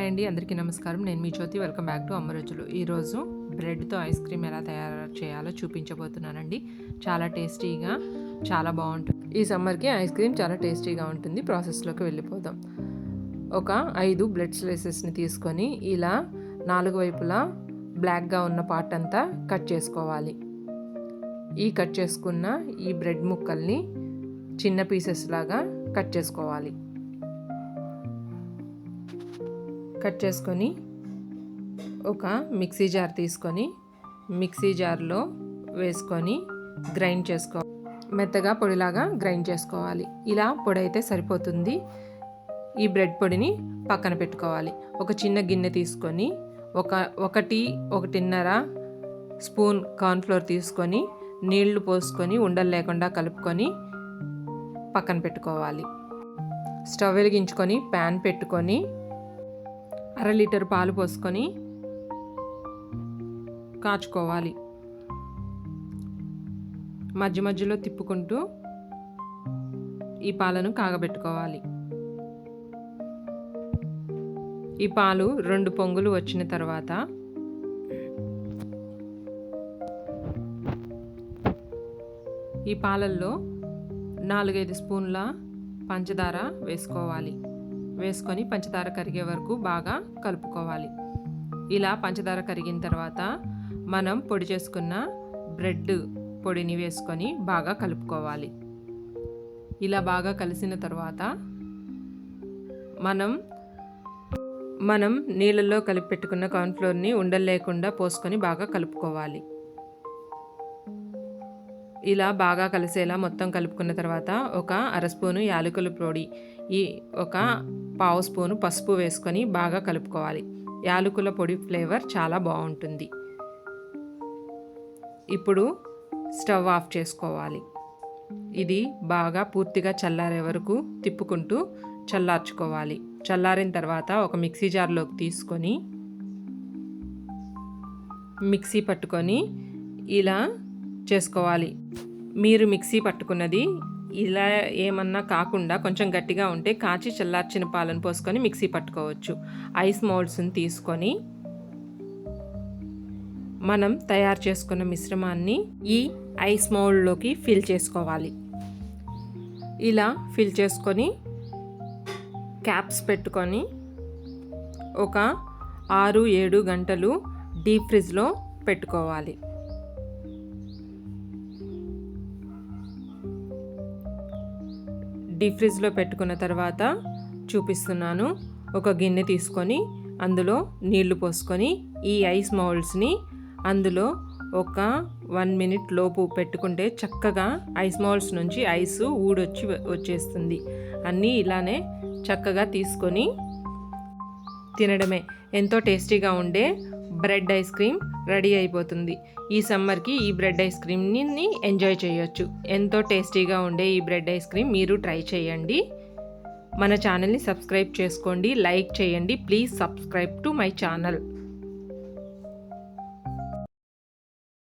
Hi అండి అందరికీ నమస్కారం. నేను మీ జ్యోతి వెల్కమ్ బ్యాక్ టు అమరోజులు ఈరోజు బ్రెడ్తో ఐస్ క్రీమ్ ఎలా తయారు చేయాలో చూపించబోతున్నానండి. చాలా టేస్టీగా చాలా బాగుంటుంది. ఈ సమ్మర్కి ఐస్ క్రీమ్ చాలా టేస్టీగా ఉంటుంది. ప్రాసెస్లోకి వెళ్ళిపోదాం. ఒక ఐదు బ్లడ్ స్లైసెస్ని తీసుకొని ఇలా నాలుగు వైపులా బ్లాక్గా ఉన్న పార్ట్ అంతా కట్ చేసుకోవాలి. ఈ కట్ చేసుకున్న ఈ బ్రెడ్ ముక్కల్ని చిన్న పీసెస్ లాగా కట్ చేసుకోవాలి. కట్ చేసుకొని ఒక మిక్సీ జార్ తీసుకొని మిక్సీ జార్లో వేసుకొని గ్రైండ్ చేసుకో మెత్తగా పొడిలాగా గ్రైండ్ చేసుకోవాలి. ఇలా పొడి అయితే సరిపోతుంది. ఈ బ్రెడ్ పొడిని పక్కన పెట్టుకోవాలి. ఒక చిన్న గిన్నె తీసుకొని ఒక ఒకటి ఒకటిన్నర స్పూన్ కార్న్ఫ్లోర్ తీసుకొని నీళ్ళు పోసుకొని ఉండలు లేకుండా కలుపుకొని పక్కన పెట్టుకోవాలి. స్టవ్ వెలిగించుకొని ప్యాన్ పెట్టుకొని అర లీటర్ పాలు పోసుకొని కాచుకోవాలి. మధ్య మధ్యలో తిప్పుకుంటూ ఈ పాలను కాగబెట్టుకోవాలి. ఈ పాలు రెండు పొంగులు వచ్చిన తర్వాత ఈ పాలల్లో నాలుగైదు స్పూన్ల పంచదార వేసుకోవాలి. వేసుకొని పంచదార కరిగే వరకు బాగా కలుపుకోవాలి. ఇలా పంచదార కరిగిన తర్వాత మనం పొడి చేసుకున్న బ్రెడ్ పొడిని వేసుకొని బాగా కలుపుకోవాలి. ఇలా బాగా కలిసిన తర్వాత మనం మనం నీళ్ళల్లో కలిపి పెట్టుకున్న కార్న్ఫ్లోర్ని ఉండలు లేకుండా పోసుకొని బాగా కలుపుకోవాలి. ఇలా బాగా కలిసేలా మొత్తం కలుపుకున్న తర్వాత ఒక అర స్పూను యాలకుల పొడి ఈ ఒక పావు స్పూను పసుపు వేసుకొని బాగా కలుపుకోవాలి. యాలకుల పొడి ఫ్లేవర్ చాలా బాగుంటుంది. ఇప్పుడు స్టవ్ ఆఫ్ చేసుకోవాలి. ఇది బాగా పూర్తిగా చల్లారే వరకు తిప్పుకుంటూ చల్లార్చుకోవాలి. చల్లారిన తర్వాత ఒక మిక్సీ జార్లోకి తీసుకొని మిక్సీ పట్టుకొని ఇలా చేసుకోవాలి. మీరు మిక్సీ పట్టుకున్నది ఇలా ఏమన్నా కాకుండా కొంచెం గట్టిగా ఉంటే కాచి చల్లార్చిన పాలను పోసుకొని మిక్సీ పట్టుకోవచ్చు. ఐస్ మౌల్డ్స్ని తీసుకొని మనం తయారు చేసుకున్న మిశ్రమాన్ని ఈ ఐస్ మౌల్డ్లోకి ఫిల్ చేసుకోవాలి. ఇలా ఫిల్ చేసుకొని క్యాప్స్ పెట్టుకొని ఒక ఆరు ఏడు గంటలు డీప్ ఫ్రిడ్జ్లో పెట్టుకోవాలి. డీప్ ఫ్రిడ్జ్లో పెట్టుకున్న తర్వాత చూపిస్తున్నాను. ఒక గిన్నె తీసుకొని అందులో నీళ్ళు పోసుకొని ఈ ఐస్ మౌల్డ్స్ని అందులో ఒక వన్ మినిట్ లోపు పెట్టుకుంటే చక్కగా ఐస్ మౌల్డ్స్ నుంచి ఐస్ ఊడొచ్చి వచ్చేస్తుంది. అన్నీ ఇలానే చక్కగా తీసుకొని తినడమే. ఎంతో టేస్టీగా ఉండే బ్రెడ్ ఐస్ క్రీమ్ రెడీ అయిపోతుంది. ఈ సమ్మర్కి ఈ బ్రెడ్ ఐస్ క్రీమ్ని ఎంజాయ్ చేయొచ్చు. ఎంతో టేస్టీగా ఉండే ఈ బ్రెడ్ ఐస్ క్రీమ్ మీరు ట్రై చేయండి. మన ఛానల్ని సబ్స్క్రైబ్ చేసుకోండి లైక్ చేయండి. Please subscribe to my channel.